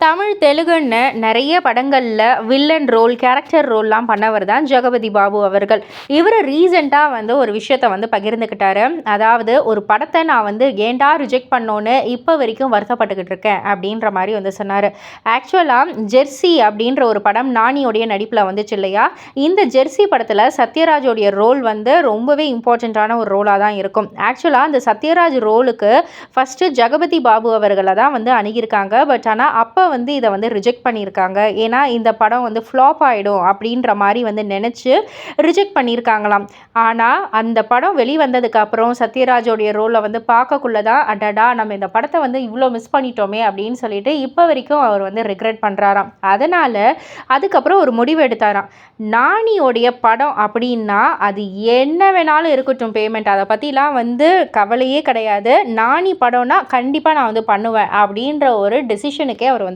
தமிழ் தெலுங்குன்னு நிறைய படங்களில் villain role character ரோல்லாம் பண்ணவர் தான் ஜெகபதி பாபு அவர்கள். இவர் ரீசெண்டாக வந்து ஒரு விஷயத்தை வந்து பகிர்ந்துக்கிட்டாரு. அதாவது ஒரு படத்தை நான் வந்து ஏண்டா ரிஜெக்ட் பண்ணோன்னு இப்போ வரைக்கும் வருத்தப்பட்டுக்கிட்டு இருக்கேன் அப்படின்ற மாதிரி வந்து சொன்னார். ஆக்சுவலாக ஜெர்சி அப்படின்ற ஒரு படம் நானியோடைய நடிப்பில் வந்துச்சு இல்லையா? இந்த ஜெர்சி படத்தில் சத்யராஜோடைய ரோல் வந்து ரொம்பவே இம்பார்ட்டண்ட்டான ஒரு ரோலாக தான் இருக்கும். ஆக்சுவலாக அந்த சத்யராஜ் ரோலுக்கு ஃபஸ்ட்டு ஜெகபதி பாபு அவர்களை தான் வந்து அணுகியிருக்காங்க. பட் ஆனால் அப்போ வந்து இதை வந்து ரிஜெக்ட் பண்ணியிருக்காங்க. ஏன்னா இந்த படம் வந்து ஃப்ளாப் ஆகிடும் அப்படின்ற மாதிரி வந்து நினச்சி ரிஜெக்ட் பண்ணியிருக்காங்களாம். ஆனால் அந்த படம் வெளிவந்ததுக்கு அப்புறம் சத்யராஜோடைய ரோலை வந்து பார்க்கக்குள்ள தான் அடடா நம்ம இந்த படத்தை வந்து இவ்வளோ மிஸ் பண்ணிட்டோமே அப்படின்னு சொல்லிட்டு இப்போ வரைக்கும் அவர் வந்து ரிக்ரெட் பண்ணுறாராம் அதனால் அதுக்கப்புறம் ஒரு முடிவு எடுத்தாராம். நானியோடைய படம் அப்படின்னா அது என்ன வேணாலும் இருக்கட்டும் பேமெண்ட் அதை பற்றிலாம் வந்து கவலையே கிடையாது. நானி படம்னா கண்டிப்பாக நான் வந்து பண்ணுவேன் அப்படின்ற ஒரு டெசிஷனுக்கே அவர் வந்து